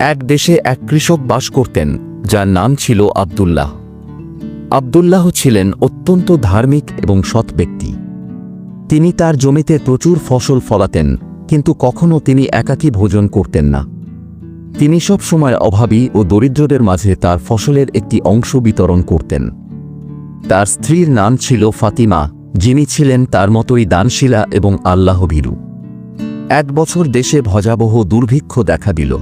এক দেশে এক কৃষক বাস করতেন, যার নাম ছিল আব্দুল্লাহ। আব্দুল্লাহ ছিলেন অত্যন্ত ধার্মিক এবং সৎ ব্যক্তি। তিনি তার জমিতে প্রচুর ফসল ফলাতেন, কিন্তু কখনও তিনি একাকী ভোজন করতেন না। তিনি সব সময় অভাবী ও দরিদ্রদের মাঝে তার ফসলের একটি অংশ বিতরণ করতেন। তার স্ত্রীর নাম ছিল ফাতিমা, যিনি ছিলেন তার মতোই দানশীলা এবং আল্লাহভীরু এক বছর দেশে ভজাবহ দুর্ভিক্ষ দেখা দিল।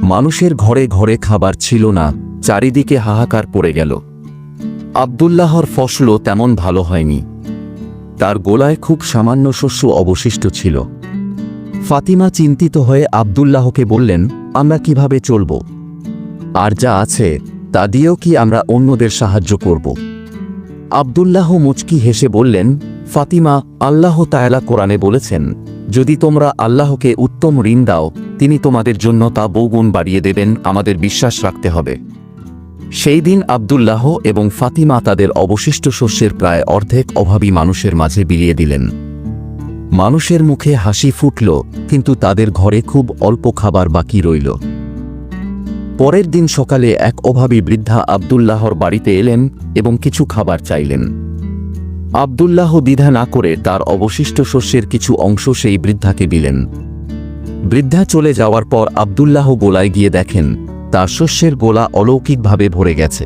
মানুষের ঘরে ঘরে খাবার ছিল না, চারিদিকে হাহাকার পড়ে গেল। আবদুল্লাহর ফসলও তেমন ভালো হয়নি। তার গোলায় খুব সামান্য শস্য অবশিষ্ট ছিল। ফাতিমা চিন্তিত হয়ে আবদুল্লাহকে বললেন, আমরা কীভাবে চলব? আর যা আছে, তা দিয়েও কি আমরা অন্যদের সাহায্য করব? আবদুল্লাহ মুচকি হেসে বললেন, ফাতিমা, আল্লাহ তায়ালা কোরআনে বলেছেন যদি তোমরা আল্লাহকে উত্তম ঋণ দাও, তিনি তোমাদের জন্য তা বহুগুণ বাড়িয়ে দেবেন, আমাদের বিশ্বাস রাখতে হবে। সেই দিন আবদুল্লাহ এবং ফাতিমা তাদের অবশিষ্ট শস্যের প্রায় অর্ধেক অভাবী মানুষের মাঝে বিলিয়ে দিলেন। মানুষের মুখে হাসি ফুটল, কিন্তু তাদের ঘরে খুব অল্প খাবার বাকি রইল। পরের দিন সকালে এক অভাবী বৃদ্ধা আবদুল্লাহর বাড়িতে এলেন এবং কিছু খাবার চাইলেন। আবদুল্লাহ দ্বিধা না করে তার অবশিষ্ট শস্যের কিছু অংশ সেই বৃদ্ধাকে দিলেন। বৃদ্ধা চলে যাওয়ার পর আবদুল্লাহ গোলায় গিয়ে দেখেন, তার শস্যের গোলা অলৌকিকভাবে ভরে গেছে।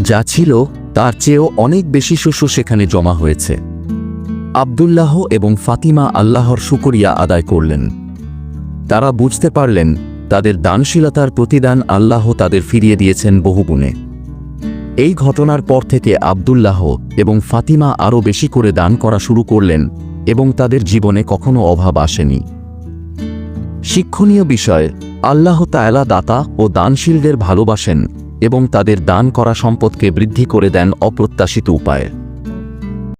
যা ছিল, তার চেয়েও অনেক বেশি শস্য সেখানে জমা হয়েছে। আবদুল্লাহ এবং ফাতিমা আল্লাহর শুকরিয়া আদায় করলেন। তারা বুঝতে পারলেন, তাদের দানশীলতার প্রতিদান আল্লাহ তাদের ফিরিয়ে দিয়েছেন বহুগুণে। এই ঘটনার পর থেকে আবদুল্লাহ এবং ফাতিমা আরও বেশি করে দান করা শুরু করলেন এবং তাদের জীবনে কখনো অভাব আসেনি। শিক্ষণীয় বিষয়, আল্লাহ তায়লা দাতা ও দানশীলদের ভালোবাসেন এবং তাদের দান করা সম্পদকে বৃদ্ধি করে দেন অপ্রত্যাশিত উপায়ে।